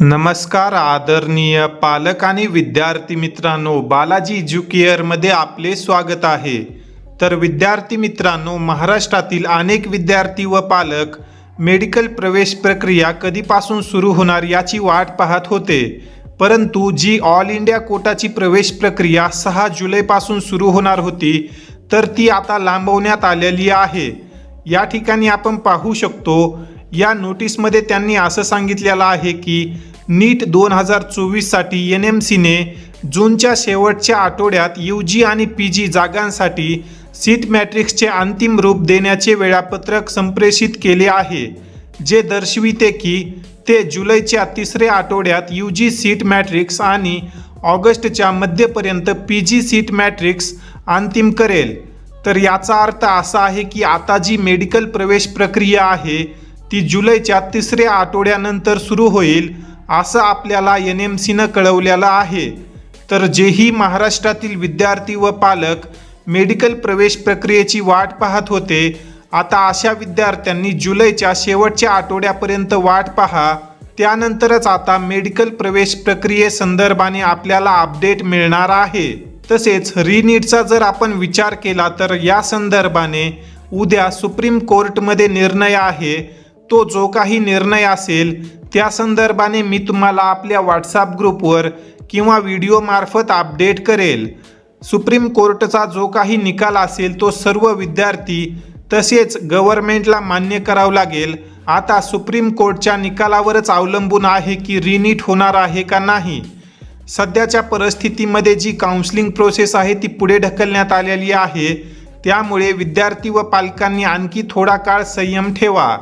नमस्कार आदरणीय पालक आणि विद्यार्थी मित्रांनो बालाजी एज्युकेअरमध्ये आपले स्वागत आहे. तर विद्यार्थी मित्रांनो महाराष्ट्रातील अनेक विद्यार्थी व पालक मेडिकल प्रवेश प्रक्रिया कधीपासून सुरू होणार याची वाट पाहत होते. परंतु जी ऑल इंडिया कोटाची प्रवेश प्रक्रिया सहा जुलैपासून सुरू होणार होती तर ती आता लांबवण्यात आलेली आहे. या ठिकाणी आपण पाहू शकतो या नोटीसमध्ये त्यांनी असं सांगितलेलं आहे की नीट दोन हजार चोवीससाठी एन एम सीने जूनच्या शेवटच्या आठवड्यात यू जी आणि पी जी जागांसाठी सीट मॅट्रिक्सचे अंतिम रूप देण्याचे वेळापत्रक संप्रेषित केले आहे जे दर्शविते की ते जुलैच्या तिसऱ्या आठवड्यात यू जी सीट मॅट्रिक्स आणि ऑगस्टच्या मध्यपर्यंत पी जी सीट मॅट्रिक्स अंतिम करेल. तर याचा अर्थ असा आहे की आता जी मेडिकल प्रवेश प्रक्रिया आहे ती जुलैच्या तिसऱ्या आठवड्यानंतर सुरू होईल असं आपल्याला एन एम सीनं कळवलेलं आहे. तर जेही महाराष्ट्रातील विद्यार्थी व पालक मेडिकल प्रवेश प्रक्रियेची वाट पाहत होते आता अशा विद्यार्थ्यांनी जुलैच्या शेवटच्या आठवड्यापर्यंत वाट पहा. त्यानंतरच आता मेडिकल प्रवेश प्रक्रियेसंदर्भाने आपल्याला अपडेट मिळणार आहे. तसेच रिनीटचा जर आपण विचार केला तर या संदर्भाने उद्या सुप्रीम कोर्टमध्ये निर्णय आहे. तो जो काही निर्णय असेल त्या संदर्भाने मी तुम्हाला आपल्या व्हॉट्सअप ग्रुपवर किंवा व्हिडिओमार्फत अपडेट करेल. सुप्रीम कोर्टचा जो काही निकाल असेल तो सर्व विद्यार्थी तसेच गव्हर्नमेंटला मान्य करावं लागेल. आता सुप्रीम कोर्टच्या निकालावरच अवलंबून आहे की रिनीट होणार आहे का नाही? सध्याच्या परिस्थितीमध्ये जी काउन्सिलिंग प्रोसेस आहे ती पुढे ढकलण्यात आलेली आहे. त्यामुळे विद्यार्थी व पालकांनी आणखी थोडा काळ संयम ठेवा.